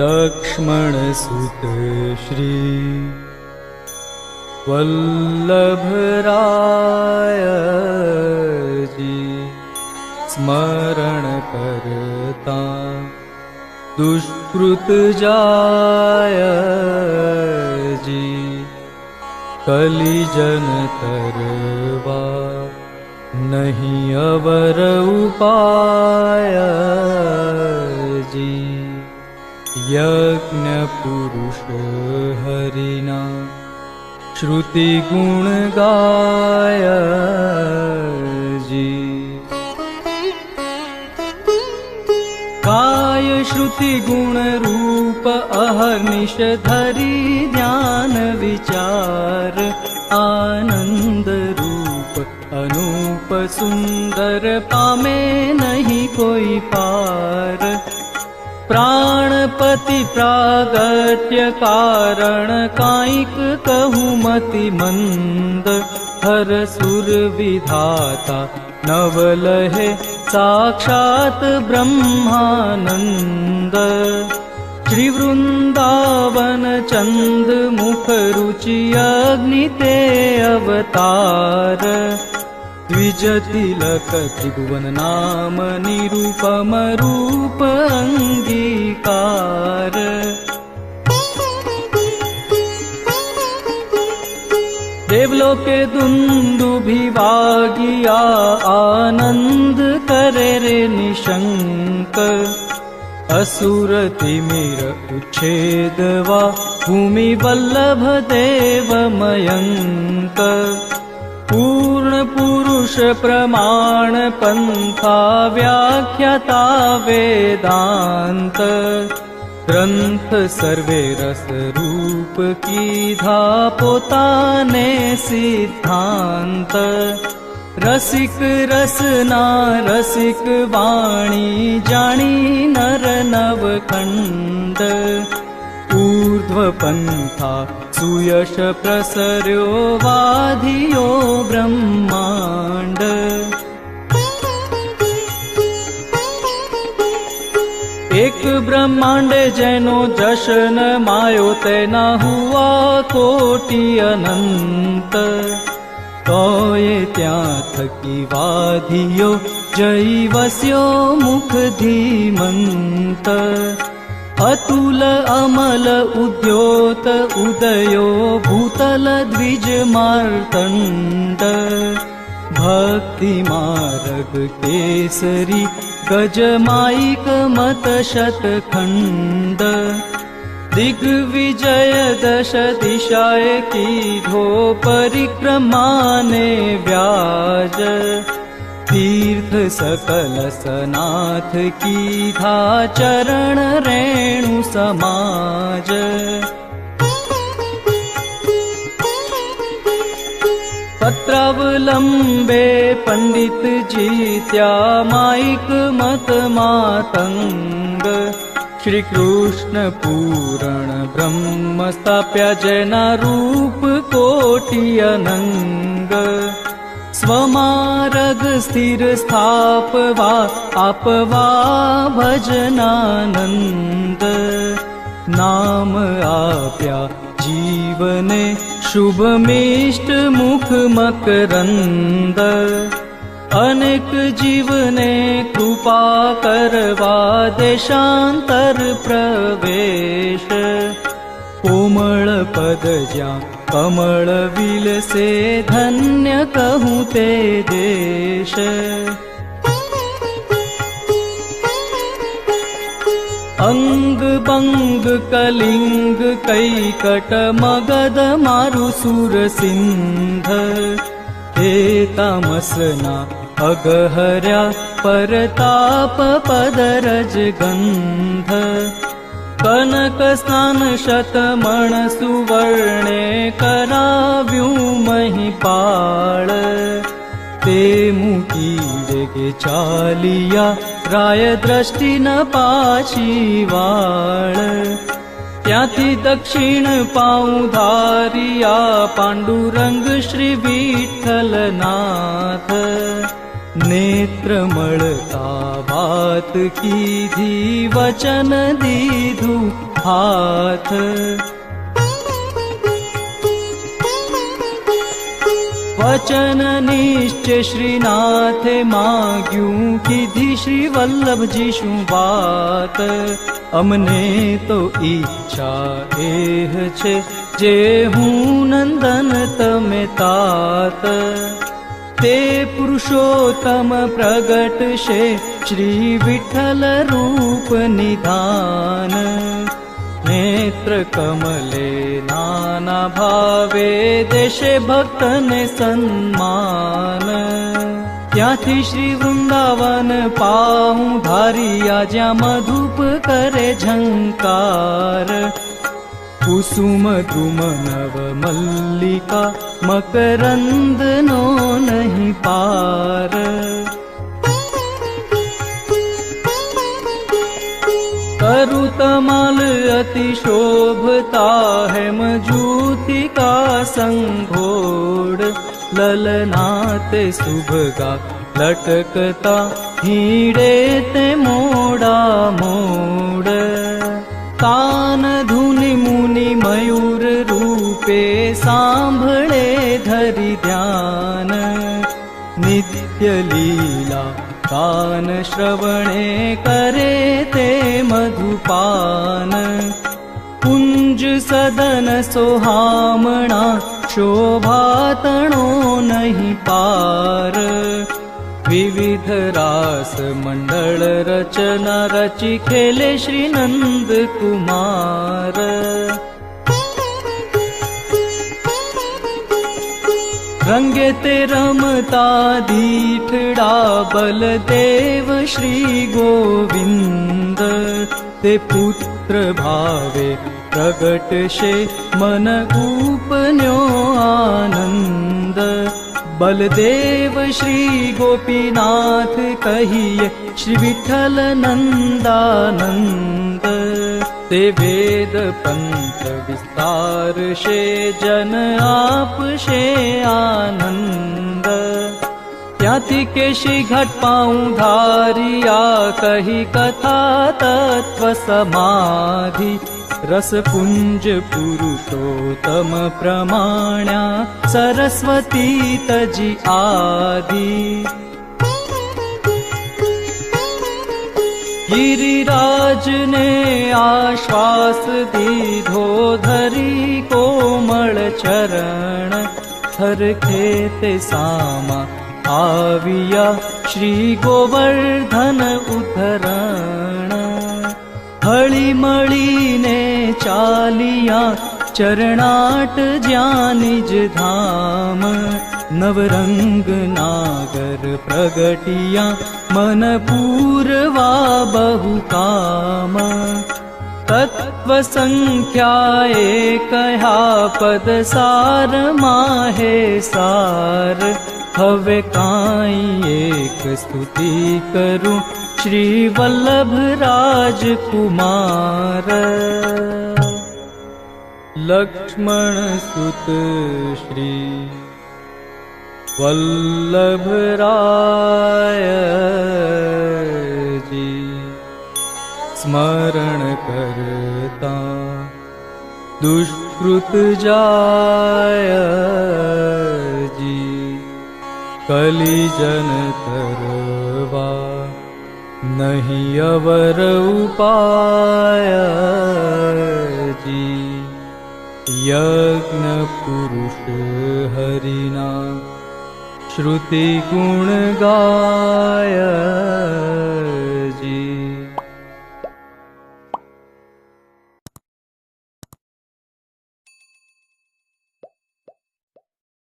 लक्ष्मणसुत श्री वल्लभरायजी स्मरण करता दुष्कृत जाय जी। कलिजन तरवा नहीं अवर उपाय जी यज्ञ पुरुष हरिना श्रुति गुण गाय जी काय श्रुति गुण रूप अहर्निश धरि ध्यान विचार आनंद रूप अनूप सुंदर पामे नहीं कोई पार प्राणपति प्रागट्य कारण कायिक कहूँ मति मंद। हर सुर विधाता नवलहे साक्षात् ब्रह्मानन्द श्रीवृन्दावन चन्द मुखरुचि अग्निते अवतार नाम निरुपमरूप अङ्गीकार देवलोके दुन्दुभिवागिया आनन्द करे रे निशङ्क। असुरतिमिर उच्छेदवा भूमि पूर्णपुरुष प्रमाण पन्था व्याख्याता वेदान्त। ग्रन्थ सर्वे रसरूप कीधा पोताने सिद्धान्त। रसिक रसना रसिक वाणी जाणी नर नवखण्ड। ऊर्ध्वपन्था सुयश प्रसर्यो वाधियो ब्रह्माण्ड। एक ब्रह्माण्ड जैनो जशन मायो तेना हुआ कोटि अनन्त। तोये त्या थकी वाधियो जय वस्यो मुख धीमन्त अतुल अमल उद्योत उदयो भूतल द्विज मार्तण्ड भक्ति मार्ग केसरी गजमायिक मत शतखण्ड दिग्विजय दश दिशाय कीधो परिक्रमाने व्याज। तीर्थ सकल सनाथ कीधा चरण रेणु समाज। पत्रावलम्बे पण्डित जीत्या मायिक मत मातङ्ग। श्रीकृष्ण पूरण ब्रह्म स्थाप्य जना रूप कोटि अनङ्ग स्वमारग स्थिर स्थापवा आपवा भजनानन्द। नाम आप्या जीवने शुभमेष्ट मुख मकरन्द। अनेक जीवने कृपा करवा देशान्तर प्रवेश कोमल पद ज्या कमल विलसे धन्य कहूँ ते देश। अंग बंग कलिंग कैकट मगध मारु सुर सिंध हे तामसना अगहर्या परताप पदरज गंध कनक स्नान शतमण सुवर्णे कराव्यू महिपाळ ते मुकी जगे चालिया राय दृष्टि न पाची वाळ ત્યાંથી દક્ષિણ પાઉં ધારિયા પાંડુરંગ શ્રી વિઠ્ઠલનાથ नेत्रमळका बात कीधी वचन दीधु हाथ। वचन निश्चय श्रीनाथ माग्यू कीधी श्री वल्लभ जीशु बात अमने तो इच्छा एह छे जे हूँ नंदन तमे तात। ते पुरुषोत्तम प्रगट शे श्री विठल रूप निधान नेत्र कमले नाना भावे देशे भक्तने सन्मान ત્યાંથી શ્રી વૃંદાવન પાઉં ધારિયા જ્યાં મધુપ કરે ઝંકાર कुसुम तुमनव मल्लिका मकरन्द पारुतमल अति शोभता है मूतिका संघोर ललनात सुभगा लटकता हीडेत मोडा मोड। कान धुनि मुनि मयूर रूपे सांभळे धरि ध्यान। नित्य लीला कान श्रवणे करे ते मधुपान। कुञ्ज सदन सोहामणा शोभातणो नहि पार विविध रास मण्डल रचना रचि खेले श्रीनन्द कुमार। रङ्गे ते रमता दीठडा बलदेव श्री गोविन्द। ते पुत्र भावे प्रगट शे मन उपन्यो आनन्द बलदेव श्री गोपीनाथ कहिये श्री विठल नन्दानन्द। ते वेद पन्थ विस्तार शे जन आप शे आनन्द। त्याति के श्री घट पाऊं धारिया कही कथा तत्व समाधि। रसपुञ्ज पुरुषोत्तम प्रमाण्या सरस्वती तजि आदि। गिरिराज ने आश्वास दीधो धरी कोमल चरण हर चरणखेत सामा आविया श्री गोवर्धन उधरण मळीने चालिया चरणाट ज्या निज धाम नवरंग नागर प्रगटिया मन पूर्वा बहु काम तत्व संख्या एकया पद सार माहे सार हवे काई एक स्तुति करूं श्री वल्लभ राजकुमार लक्ष्मण सुत श्री वल्लभ राय जी स्मरण करता दुष्कृत जाय जी कली जन करवा नहि अवर उपाय जी। यज्ञ पुपुरुष हरिणा श्रुति गुण गाय जी।